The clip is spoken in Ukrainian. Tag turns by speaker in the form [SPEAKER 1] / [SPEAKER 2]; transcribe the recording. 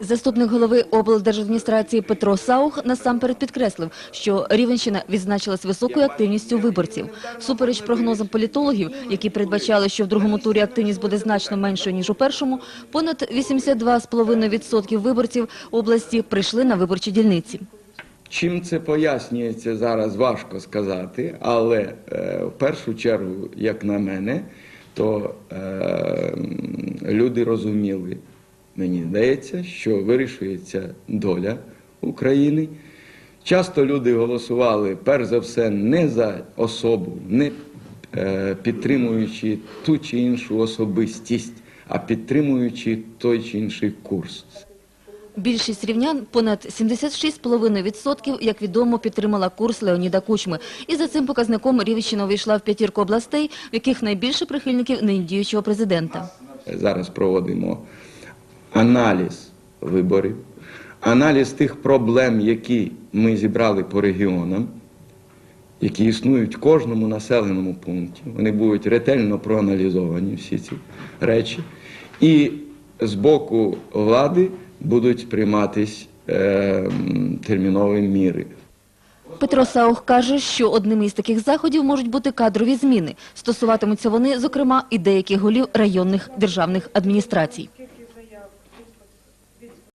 [SPEAKER 1] Заступник голови облдержадміністрації Петро Саух насамперед підкреслив, що Рівенщина відзначилась високою активністю виборців. Супереч прогнозам політологів, які передбачали, що в другому турі активність буде значно меншою, ніж у першому, понад 82,5% виборців області прийшли на виборчі дільниці.
[SPEAKER 2] Чим це пояснюється зараз, важко сказати, але е, в першу чергу, як на мене, то е, люди розуміли, мені здається, що вирішується доля України. Часто люди голосували, перш за все, не за особу, не е, підтримуючи ту чи іншу особистість, а підтримуючи той чи інший курс.
[SPEAKER 1] Більшість рівнян, понад 76,5%, як відомо, підтримала курс Леоніда Кучми. І за цим показником Рівенщина увійшла в п'ятірку областей, в яких найбільше прихильників нині діючого президента.
[SPEAKER 2] Зараз проводимо аналіз виборів, аналіз тих проблем, які ми зібрали по регіонам, які існують в кожному населеному пункті. Вони будуть ретельно проаналізовані, всі ці речі. І з боку влади будуть прийматись е, термінові міри.
[SPEAKER 1] Петро Саух каже, що одним із таких заходів можуть бути кадрові зміни. Стосуватимуться вони, зокрема, і деяких голів районних державних адміністрацій.